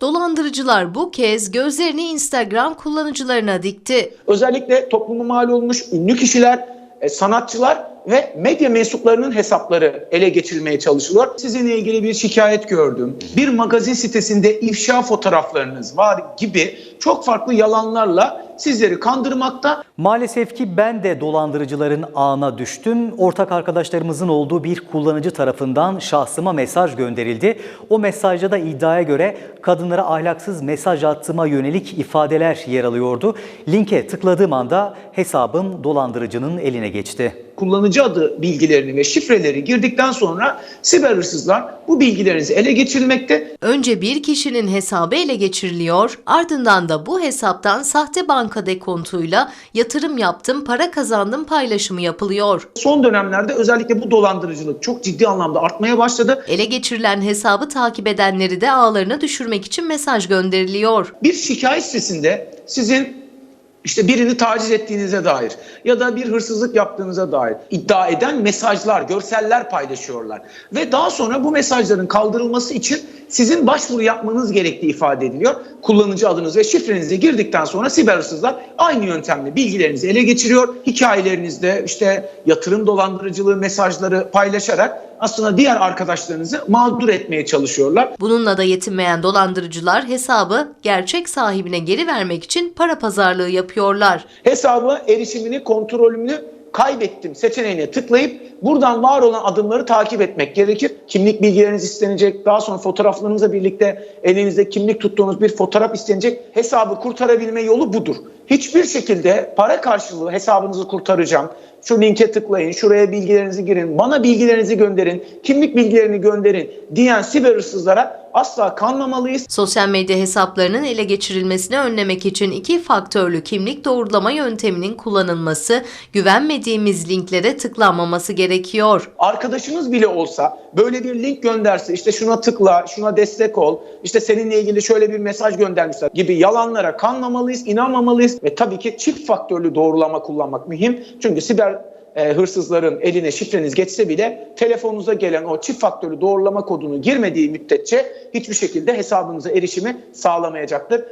Dolandırıcılar bu kez gözlerini Instagram kullanıcılarına dikti. Özellikle topluma mal olmuş ünlü kişiler, e, sanatçılar ve medya mensuplarının hesapları ele geçirilmeye çalışılıyor. Sizinle ilgili bir şikayet gördüm. Bir magazin sitesinde ifşa fotoğraflarınız var gibi çok farklı yalanlarla sizleri kandırmakta Maalesef ki ben de dolandırıcıların ağına düştüm. Ortak arkadaşlarımızın olduğu bir kullanıcı tarafından şahsıma mesaj gönderildi. O mesajda da iddiaya göre kadınlara ahlaksız mesaj attığıma yönelik ifadeler yer alıyordu. Linke tıkladığım anda hesabım dolandırıcının eline geçti. Kullanıcı adı bilgilerini ve şifreleri girdikten sonra siber hırsızlar bu bilgilerinizi ele geçirmekte. Önce bir kişinin hesabı ele geçiriliyor, ardından da bu hesaptan sahte banka dekontuyla yatırım yaptım, para kazandım paylaşımı yapılıyor. Son dönemlerde özellikle bu dolandırıcılık çok ciddi anlamda artmaya başladı. Ele geçirilen hesabı takip edenleri de ağlarına düşürmek için mesaj gönderiliyor. Bir şikayet sitesinde sizin işte birini taciz ettiğinize dair ya da bir hırsızlık yaptığınıza dair iddia eden mesajlar, görseller paylaşıyorlar. Ve daha sonra bu mesajların kaldırılması için sizin başvuru yapmanız gerektiği ifade ediliyor. Kullanıcı adınız ve şifrenizi girdikten sonra siber hırsızlar aynı yöntemle bilgilerinizi ele geçiriyor. Hikayelerinizde işte yatırım dolandırıcılığı mesajları paylaşarak aslında diğer arkadaşlarınızı mağdur etmeye çalışıyorlar. Bununla da yetinmeyen dolandırıcılar hesabı gerçek sahibine geri vermek için para pazarlığı yapıyorlar. hesabı erişimini, kontrolünü kaybettim seçeneğine tıklayıp buradan var olan adımları takip etmek gerekir. Kimlik bilgileriniz istenecek. Daha sonra fotoğraflarınızla birlikte elinizde kimlik tuttuğunuz bir fotoğraf istenecek. Hesabı kurtarabilme yolu budur. Hiçbir şekilde para karşılığı hesabınızı kurtaracağım. Şu linke tıklayın, şuraya bilgilerinizi girin, bana bilgilerinizi gönderin, kimlik bilgilerini gönderin diyen siber hırsızlara asla kanmamalıyız. Sosyal medya hesaplarının ele geçirilmesini önlemek için iki faktörlü kimlik doğrulama yönteminin kullanılması, güvenmediğimiz linklere tıklanmaması gerekiyor. arkadaşınız bile olsa böyle bir link gönderse işte şuna tıkla, şuna destek ol, işte seninle ilgili şöyle bir mesaj göndermişler gibi yalanlara kanmamalıyız, inanmamalıyız ve tabii ki çift faktörlü doğrulama kullanmak mühim. Çünkü siber e, hırsızların eline şifreniz geçse bile telefonunuza gelen o çift faktörlü doğrulama kodunu girmediği müddetçe hiçbir şekilde hesabınıza erişimi sağlamayacaktır.